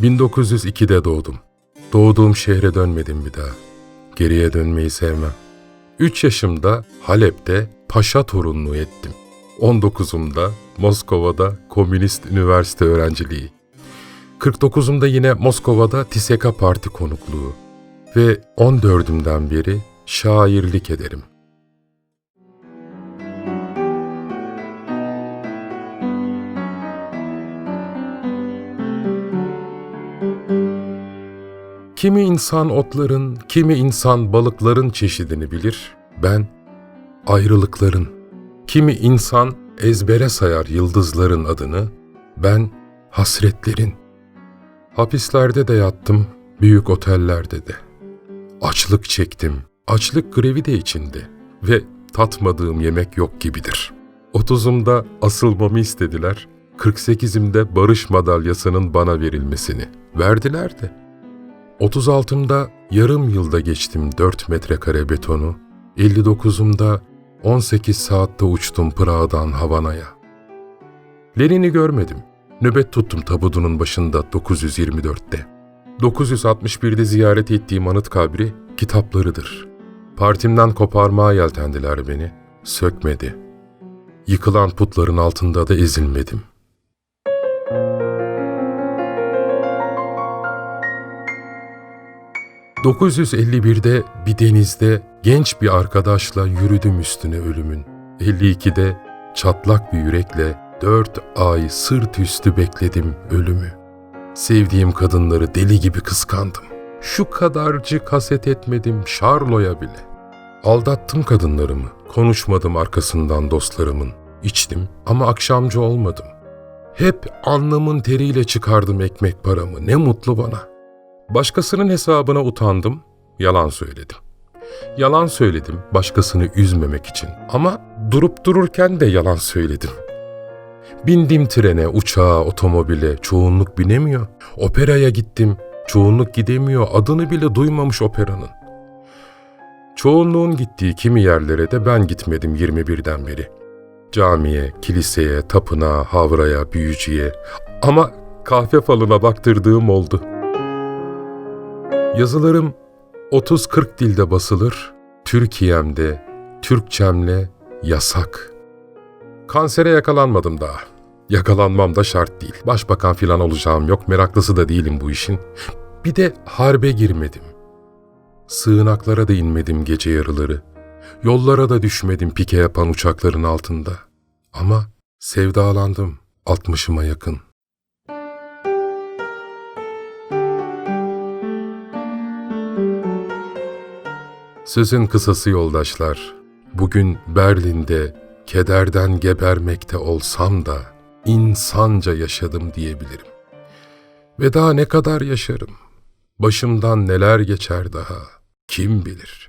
1902'de doğdum. Doğduğum şehre dönmedim bir daha. Geriye dönmeyi sevmem. 3 yaşımda Halep'te paşa torunluğu ettim. 19'umda Moskova'da Komünist Üniversite öğrenciliği. 49'umda yine Moskova'da TİSEKA Parti konukluğu. Ve 14'ümden beri şairlik ederim. Kimi insan otların, kimi insan balıkların çeşidini bilir. Ben ayrılıkların. Kimi insan ezbere sayar yıldızların adını. Ben hasretlerin. Hapislerde de yattım, büyük otellerde de. Açlık çektim, açlık grevi de içinde ve tatmadığım yemek yok gibidir. Otuzumda asılmamı istediler, 48'imde barış madalyasının bana verilmesini. Verdiler de. 36'mda yarım yılda geçtim 4 metrekare betonu, 59'umda 18 saatte uçtum Prag'dan Havana'ya. Lenin'i görmedim. Nöbet tuttum tabudunun başında 924'te. 961'de ziyaret ettiğim anıt kabri kitaplarıdır. Partimden koparmaya yeltendiler beni. Sökmedi. Yıkılan putların altında da ezilmedim. ...951'de bir denizde genç bir arkadaşla yürüdüm üstüne ölümün. 52'de çatlak bir yürekle dört ay sırt üstü bekledim ölümü. Sevdiğim kadınları deli gibi kıskandım. Şu kadarcık haset etmedim Şarlo'ya bile. Aldattım kadınlarımı, konuşmadım arkasından dostlarımın. İçtim ama akşamcı olmadım. Hep alnımın teriyle çıkardım ekmek paramı, ne mutlu bana. Başkasının hesabına utandım, yalan söyledim. Yalan söyledim başkasını üzmemek için ama durup dururken de yalan söyledim. Bindim trene, uçağa, otomobile, çoğunluk binemiyor. Operaya gittim, çoğunluk gidemiyor, adını bile duymamış operanın. Çoğunluğun gittiği kimi yerlere de ben gitmedim 21'den beri. Camiye, kiliseye, tapınağa, havraya, büyücüye ama kahve falına baktırdığım oldu. Yazılarım 30-40 dilde basılır, Türkiye'mde, Türkçemle yasak. Kansere yakalanmadım daha. Yakalanmam da şart değil. Başbakan filan olacağım yok, meraklısı da değilim bu işin. Bir de harbe girmedim. Sığınaklara da inmedim gece yarıları. Yollara da düşmedim pike yapan uçakların altında. Ama sevdalandım altmışıma yakın. Sizin kısası yoldaşlar, bugün Berlin'de kederden gebermekte olsam da insanca yaşadım diyebilirim. Ve daha ne kadar yaşarım? Başımdan neler geçer daha? Kim bilir?